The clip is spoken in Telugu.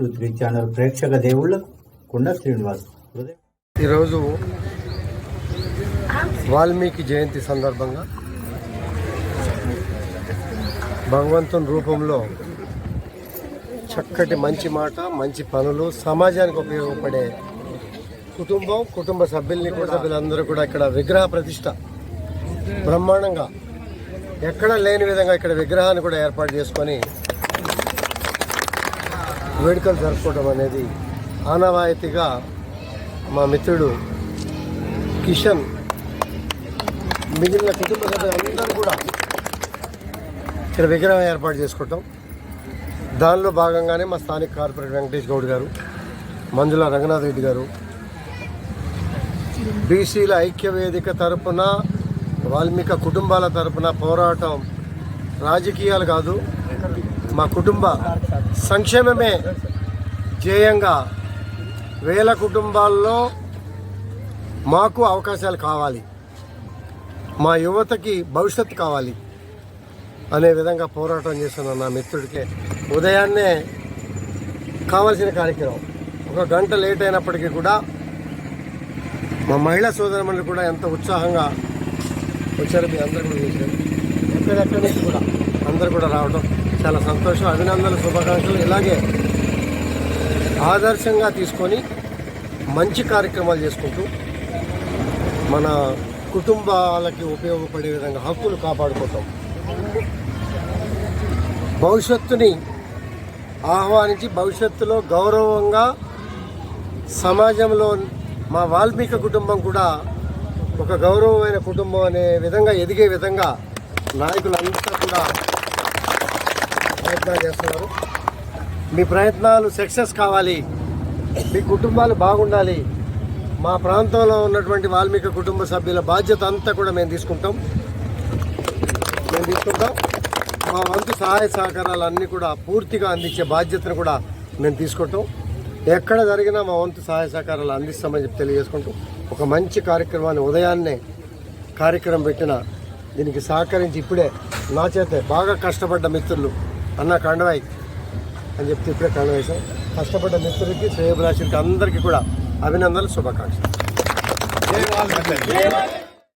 వి ఛానల్ ప్రేక్షక దేవుళ్ళకు కుండ శ్రీనివాస్ ఈరోజు వాల్మీకి జయంతి సందర్భంగా భగవంతుని రూపంలో చక్కటి మంచి మాట మంచి పనులు సమాజానికి ఉపయోగపడే కుటుంబం కుటుంబ సభ్యుల్ని కూడా సభ్యులందరూ కూడా ఇక్కడ విగ్రహ ప్రతిష్ట బ్రహ్మాండంగా ఎక్కడ లేని విధంగా ఇక్కడ విగ్రహాన్ని కూడా ఏర్పాటు చేసుకొని వేడుకలు జరుపుకోవడం అనేది ఆనవాయితీగా మా మిత్రుడు కిషన్ మిగిలిన కుటుంబ సభ్యులందరూ కూడా ఇక్కడ విగ్రహం ఏర్పాటు చేసుకుంటాం. దానిలో భాగంగానే మా స్థానిక కార్పొరేటర్ వెంకటేష్ గౌడ్ గారు మంజుల రంగనాథ్ రెడ్డి గారు బీసీల ఐక్య వేదిక తరపున వాల్మీక కుటుంబాల తరపున పోరాటం రాజకీయాలు కాదు మా కుటుంబ సంక్షేమమే ధ్యేయంగా వేల కుటుంబాల్లో మాకు అవకాశాలు కావాలి. మా యువతకి భవిష్యత్తు కావాలి అనే విధంగా పోరాటం చేస్తున్న నా మిత్రుడికి ఉదయాన్నే కావాల్సిన కార్యక్రమం. ఒక గంట లేట్ అయినప్పటికీ కూడా మా మహిళా సోదరులు కూడా ఎంత ఉత్సాహంగా వచ్చారు మీ అందరూ కూడా చూశారు ఎక్కడెక్కడి నుంచి కూడా అందరు కూడా రావడం చాలా సంతోషం. అభినందనలు శుభాకాంక్షలు. ఇలాగే ఆదర్శంగా తీసుకొని మంచి కార్యక్రమాలు చేసుకుంటూ మన కుటుంబాలకి ఉపయోగపడే విధంగా హక్కులు కాపాడుకుంటాం. భవిష్యత్తుని ఆహ్వానించి భవిష్యత్తులో గౌరవంగా సమాజంలో మా వాల్మీకి కుటుంబం కూడా ఒక గౌరవమైన కుటుంబం అనే విధంగా ఎదిగే విధంగా నాయకులంతా కూడా ప్రయత్నాలు చేస్తున్నారు. మీ ప్రయత్నాలు సక్సెస్ కావాలి. మీ కుటుంబాలు బాగుండాలి. మా ప్రాంతంలో ఉన్నటువంటి వాల్మీకి కుటుంబ సభ్యుల బాధ్యత అంతా కూడా మేము తీసుకుంటాం. మేము తీసుకుంటాం. మా వంతు సహాయ సహకారాలు అన్నీ కూడా పూర్తిగా అందించే బాధ్యతను కూడా మేము తీసుకుంటాం. ఎక్కడ జరిగినా మా వంతు సహాయ సహకారాలు అందిస్తామని చెప్పి తెలియజేసుకుంటూ ఒక మంచి కార్యక్రమాన్ని ఉదయాన్నే కార్యక్రమం పెట్టిన దీనికి సహకరించి ఇప్పుడే నా చేతే బాగా కష్టపడ్డ మిత్రులు అన్న కండవాయి అని చెప్తే ఇప్పుడే కండవేశాం కష్టపడ్డ మిత్రులకి శ్రేయభిలాషులకి అందరికీ కూడా అభినందనలు శుభాకాంక్షలు.